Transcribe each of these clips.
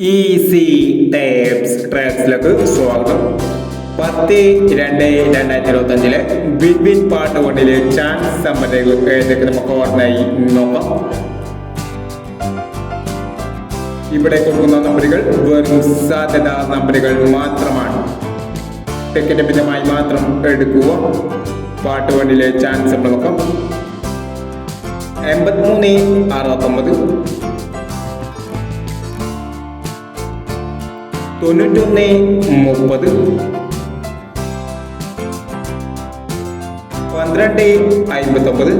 Easy tapes ട്രാക്സിലേക്ക് സ്വാഗതം. പത്ത് രണ്ട് രണ്ടായിരത്തി ഇരുപത്തി അഞ്ചിലെ വിൻ പാട്ട് വണ്ണിലെ ചാൻസ് ഏതൊക്കെ നമുക്ക് ഓർമ്മയായി നോക്കാം. ഇവിടെ കൊടുക്കുന്ന നമ്പറുകൾ വെറും സാധ്യത നമ്പറുകൾ മാത്രമാണ്. ടിക്കറ്റ് മിതമായി മാത്രം എടുക്കുക. പാട്ട് വണ്ടിയിലെ ചാൻസ് നോക്കാം. എൺപത്തിമൂന്ന് അറുപത്തൊമ്പത്. തൊണ്ണൂറ്റൊന്ന് മുപ്പത്. പന്ത്രണ്ട് അമ്പത്തൊമ്പത്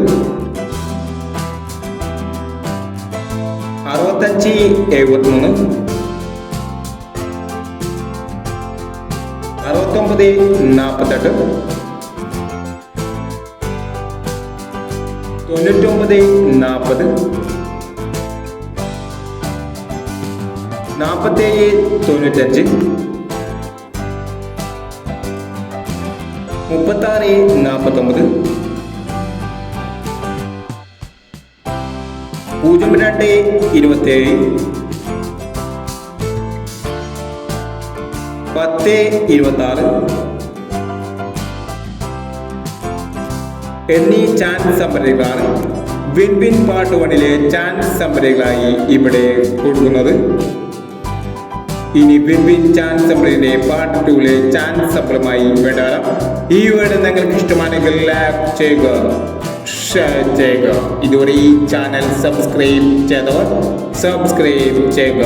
അറുപത്തഞ്ച് എഴുപത്തിമൂന്ന്. അറുപത്തൊമ്പത് നാൽപ്പത്തെട്ട് തൊണ്ണൂറ്റൊമ്പത് നാൽപ്പത് നാൽപ്പത്തേഴ് തൊണ്ണൂറ്റഞ്ച്. മുപ്പത്താറ് നാൽപ്പത്തൊമ്പത് പൂജ്യം രണ്ട് ഇരുപത്തേഴ്. പത്ത് എന്നീ ചാൻസ് സംഭരണികളാണ് വിൻ വിൻ പാർട്ട് വണ്ണിലെ ചാൻസ് സംഭരണികളായി ഇവിടെ കൊടുക്കുന്നത് ഇനി വിൻ വിൻ ചാൻസ് സപ്ലിന്റെ പാർട്ട് ടൂലെ ചാൻസ് സപ്ലമായി വിടാം ഈ വീഡിയോ നിങ്ങൾക്ക് ഇഷ്ടമാണെങ്കിൽ ലൈക്ക് ചെയ്യുക ഷെയർ ചെയ്യുക. ഇതുവരെ ഈ ചാനൽ സബ്സ്ക്രൈബ് ചെയ്തവർ സബ്സ്ക്രൈബ് ചെയ്യുക.